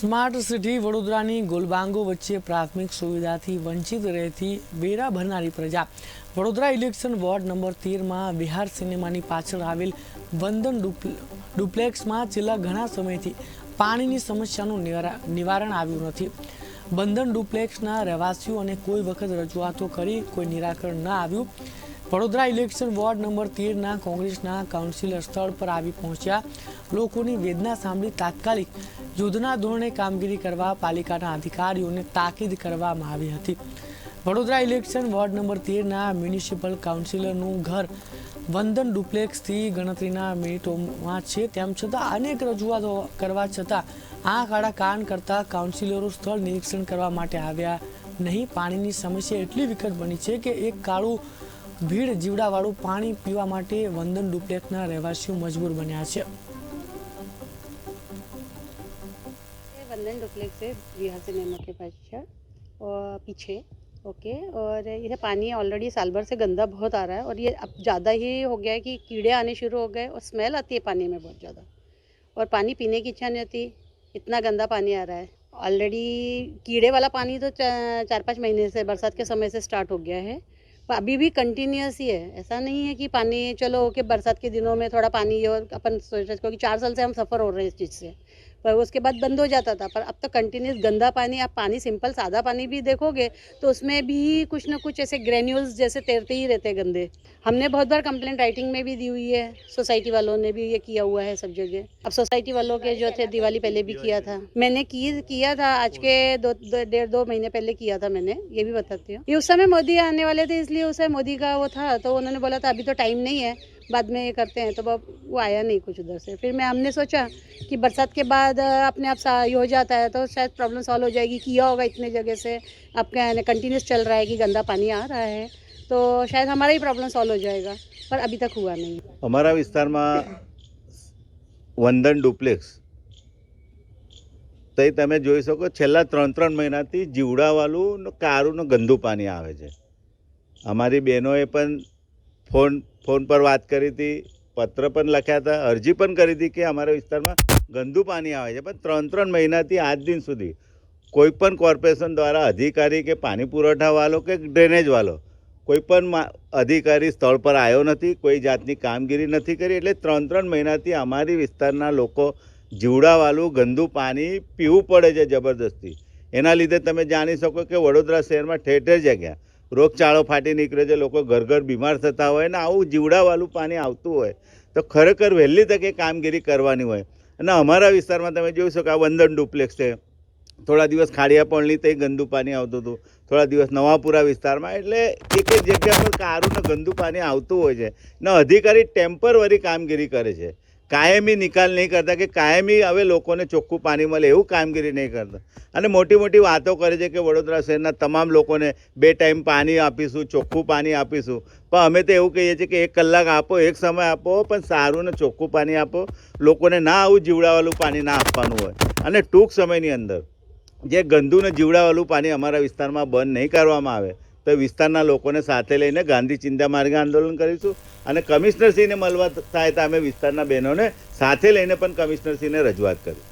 Smart city વડોદરાની ગોલબાંગો વચ્ચે પ્રાથમિક સુવિધાથી વંચિત રહેતી વેરા ભરનારી પ્રજા. વડોદરા ઇલેક્શન વોર્ડ નંબર તેરમાં બિહાર સિનેમાની પાછળ આવેલ વંદન ડુપ્લ- ડુપ્લેક્સમાં છેલ્લા ઘણા સમયથી પાણીની સમસ્યાનું નિવારા- નિવારણ આવ્યું નથી. બંધન ડુપ્લેક્સના રહેવાસીઓ અને કોઈ વખત રજૂઆતો કરી કોઈ નિરાકરણ ન આવ્યું. વડોદરા ઇલેક્શન વોર્ડ નંબર તેરના કોંગ્રેસના કાઉન્સિલર સ્થળ પર આવી પહોંચ્યા. લોકોની વેદના સાંભળી તાત્કાલિક યુદ્ધના ધોરણે કામગીરી કરવા પાલિકાના અધિકારીઓને તાકીદ કરવામાં આવી હતી. વડોદરા ઇલેક્શન વોર્ડ નંબર તેરના મ્યુનિસિપલ કાઉન્સિલરનું ઘર વંદન ડુપ્લેક્સથી ગણતરીના મિનિટોમાં છે. તેમ છતાં અનેક રજૂઆતો કરવા છતાં આંખ આડા કાન કરતા કાઉન્સિલરો સ્થળ નિરીક્ષણ કરવા માટે આવ્યા નહીં. પાણીની સમસ્યા એટલી વિકટ બની છે કે એક કાળું ભીડ જીવડાવાળું પાણી પીવા માટે વંદન ડુપ્લેક્સના રહેવાસીઓ મજબૂર બન્યા છે ये वंदन डुप्लेक्स है बिहार सिनेमा के पास है और पीछे ओके और ये पानी ऑलरेडी साल भर से गंदा बहुत आ रहा है और ये अब ज़्यादा ही हो गया है कि कीड़े आने शुरू हो गए और स्मेल आती है पानी में बहुत ज़्यादा और पानी पीने की इच्छा नहीं होती इतना गंदा पानी आ रहा है ऑलरेडी कीड़े वाला पानी तो चा- चार पाँच महीने से बरसात के समय से स्टार्ट हो गया है पर अभी भी कंटिन्यूस ही है ऐसा नहीं है कि पानी चलो कि बरसात के दिनों में थोड़ा पानी और अपन सोच रहे क्योंकि चार साल से हम सफ़र हो रहे हैं इस चीज़ से पर उसके बाद बंद हो जाता था। पर अब तो कंटिन्यूस गंदा पानी, आप पानी सिंपल सादा पानी भी देखोगे तो उसमें भी कुछ ना कुछ ऐसे ग्रेन्यूल्स जैसे तैरते ही रहते गंदे। हमने बहुत बार कंप्लेंट राइटिंग में भी दी हुई है सोसाइटी वालों ने भी ये किया हुआ है सब जगह। अब सोसाइटी वालों के जो थे, दिवाली पहले भी किया था। मैंने की, किया था, आज के दो, दो- डेढ़ दो महीने पहले किया था मैंने, ये भी बताती हूँ। ये उस समय मोदी आने वाले थे, इसलिए उस समय मोदी का वो था तो उन्होंने बोला था, अभी तो टाइम नहीं है। बाद में ये करते हैं तो अब वो आया नहीं कुछ उधर से फिर मैं हमने सोचा कि बरसात के बाद अ, अपने आप सा ये हो जाता है तो शायद प्रॉब्लम सॉल्व हो जाएगी किया होगा इतने जगह से आपका कंटिन्यूस चल रहा है कि गंदा पानी आ रहा है तो शायद हमारा ही प्रॉब्लम सॉल्व हो जाएगा पर अभी तक हुआ नहीं અમારા વિસ્તારમાં વંદન ડુપ્લેક્સ તો એ તમે જોઈ શકો છેલ્લા ત્રણ ત્રણ મહિનાથી જીવડાવાળું ને કારું ને ગંદુ પાણી આવે છે અમારી બહેનોએ પણ ફોન ફોન પર વાત કરી હતી, પત્ર પણ લખ્યા હતા, અરજી પણ કરી હતી કે અમારા વિસ્તારમાં ગંદુ પાણી આવે છે. પણ ત્રણ ત્રણ મહિનાથી આજ દિન સુધી કોઈ પણ કોર્પોરેશન દ્વારા અધિકારી કે પાણી પુરવઠાવાળો કે ડ્રેનેજવાળો કોઈ પણ અધિકારી સ્થળ પર આવ્યો નથી, કોઈ જાતની કામગીરી નથી કરી, એટલે ત્રણ ત્રણ મહિનાથી અમારી વિસ્તારના લોકો જીવડાવાળું ગંદુ પાણી પીવું પડે છે જબરદસ્તી. એના લીધે તમે જાણી શકો કે વડોદરા શહેરમાં ઠેર ઠેર જગ્યા રોગચાળો ફાટી નીકળે છે, લોકો ઘર ઘર બીમાર થતા હોય ને આવું જીવડાવાળું પાણી આવતું હોય, તો ખરેખર વહેલી તકે કામગીરી કરવાની હોય. અને અમારા વિસ્તારમાં તમે જોઈ શકો આ વંદન ડુપ્લેક્સ છે. થોડા દિવસ ખાડિયાપણની તે ગંદુ પાણી આવતું હતું. થોડા દિવસ નવાપુરા વિસ્તારમાં, એટલે એક એક જગ્યા પર કારું ને ગંદુ પાણી આવતું હોય છે. ને અધિકારી ટેમ્પરરી કામગીરી કરે છે. કાયમી નિકાલ નહીં કરતા કે કાયમી હવે લોકોને ચોખ્ખું પાણી મળે એવું કામગીરી નહીં કરતા. અને મોટી મોટી વાતો કરે છે કે વડોદરા શહેરના તમામ લોકોને બે ટાઈમ પાણી આપીશું, ચોખ્ખું પાણી આપીશું. પણ અમે તો એવું કહીએ છીએ કે એક કલાક આપો, એક સમય આપો, પણ સારું ને ચોખ્ખું પાણી આપો. લોકોને ના આવું જીવડાવાળું પાણી ના આપવાનું હોય. અને ટૂંક સમયની અંદર જે ગંદુ ને જીવડાવાળું પાણી અમારા વિસ્તારમાં બંધ નહીં કરવામાં આવે તો વિસ્તારના લોકોને સાથે લઈને ગાંધી ચિંતા માર્ગે આંદોલન કરીશું. અને કમિશનરશ્રીને મળવા થાય તો અમે વિસ્તારના બહેનોને સાથે લઈને પણ કમિશનરશ્રીને રજૂઆત કરી